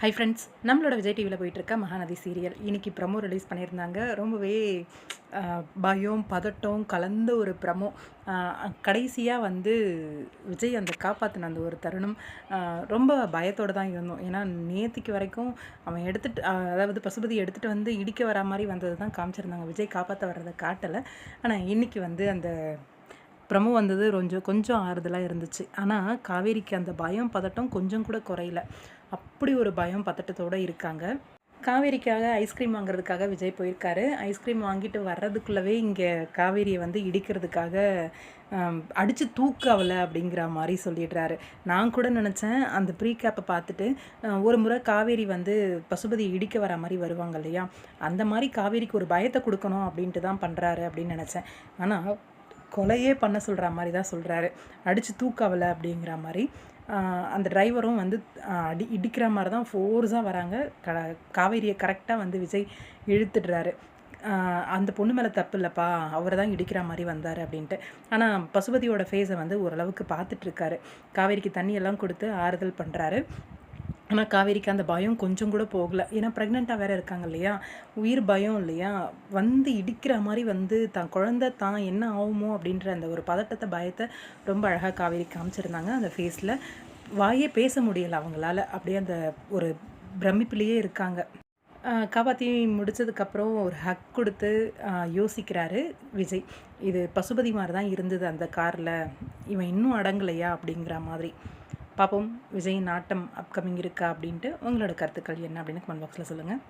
Hi friends நம்மளோட விஜய் டிவியில் போயிட்டுருக்க மகாநதி சீரியல் இன்னைக்கு ப்ரமோ ரிலீஸ் பண்ணியிருந்தாங்க. ரொம்பவே பயம் பதட்டம் கலந்த ஒரு ப்ரமோ கடைசியாக வந்து விஜய் அந்த காப்பாற்றின அந்த ஒரு தருணம் ரொம்ப பயத்தோடு தான் இருந்தோம். ஏன்னா நேற்றுக்கு வரைக்கும் அவன் எடுத்துகிட்டு அதாவது பசுபதி எடுத்துகிட்டு வந்து இடிக்க வரா மாதிரி வந்தது தான் காமிச்சிருந்தாங்க. விஜய் காப்பாற்ற வர்றதை காட்டலை. ஆனால் இன்னைக்கு வந்து அந்த ப்ரமோ வந்தது கொஞ்சம் கொஞ்சம் ஆறுதலாக இருந்துச்சு. ஆனால் காவேரிக்கு அந்த பயம் பதட்டம் கொஞ்சம் கூட குறையல. அப்படி ஒரு பயம் பதட்டத்தோடு இருக்காங்க. காவேரிக்காக ஐஸ்கிரீம் வாங்குறதுக்காக விஜய் போயிருக்காரு. ஐஸ்கிரீம் வாங்கிட்டு வர்றதுக்குள்ளவே இங்கே காவேரியை வந்து இடிக்கிறதுக்காக அடித்து தூக்க அப்படிங்கிற மாதிரி சொல்லிடுறாரு. நான் கூட நினச்சேன் அந்த ப்ரீ கேப்பை பார்த்துட்டு ஒரு முறை காவேரி வந்து பசுபதி இடிக்க வர மாதிரி வருவாங்க இல்லையா? அந்த மாதிரி காவேரிக்கு ஒரு பயத்தை கொடுக்கணும் அப்படின்ட்டு தான் பண்ணுறாரு அப்படின்னு நினச்சேன். ஆனால் கொலையே பண்ண சொல்கிற மாதிரி தான் சொல்கிறாரு அடித்து தூக்கவலை அப்படிங்கிற மாதிரி. அந்த டிரைவரும் வந்து அடி இடிக்கிற மாதிரி தான் ஃபோர்ஸாக வராங்க. க காவேரியை கரெக்டாக வந்து விஜய் இழுத்துடுறாரு. அந்த பொண்ணு மேலே தப்பு இல்லைப்பா அவர் தான் இடிக்கிற மாதிரி வந்தார் அப்படின்ட்டு. ஆனால் பசுபதியோட ஃபேஸை வந்து ஓரளவுக்கு பார்த்துட்ருக்காரு காவேரிக்கு தண்ணியெல்லாம் கொடுத்து ஆறுதல் பண்ணுறாரு ஆனால் காவேரிக்கு அந்த பயம் கொஞ்சம் கூட போகலை. ஏன்னா ப்ரெக்னெண்ட்டாக வேறு இருக்காங்க இல்லையா? உயிர் பயம் இல்லையா? வந்து இடிக்கிற மாதிரி வந்து தான் குழந்த தான் என்ன ஆகுமோ அப்படின்ற அந்த ஒரு பதட்டத்தை பயத்தை ரொம்ப அழகாக காவேரி காமிச்சிருந்தாங்க அந்த ஃபேஸில் வாயே பேச முடியலை அவங்களால. அப்படியே அந்த ஒரு பிரமிப்பிலேயே இருக்காங்க. காப்பாற்றி முடிச்சதுக்கப்புறம் ஒரு ஹக் கொடுத்து யோசிக்கிறாரு விஜய். இது பசுபதி மாதிரி தான் இருந்தது அந்த காரில். இவன் இன்னும் அடங்கலையா அப்படிங்கிற மாதிரி. பார்ப்போம். விஜயின் நாட்டம் அப்கமிங் இருக்கா அப்படின்ட்டு உங்களோட கருத்துக்கள் என்ன அப்படின்னு கமெண்ட் பாக்ஸில் சொல்லுங்கள்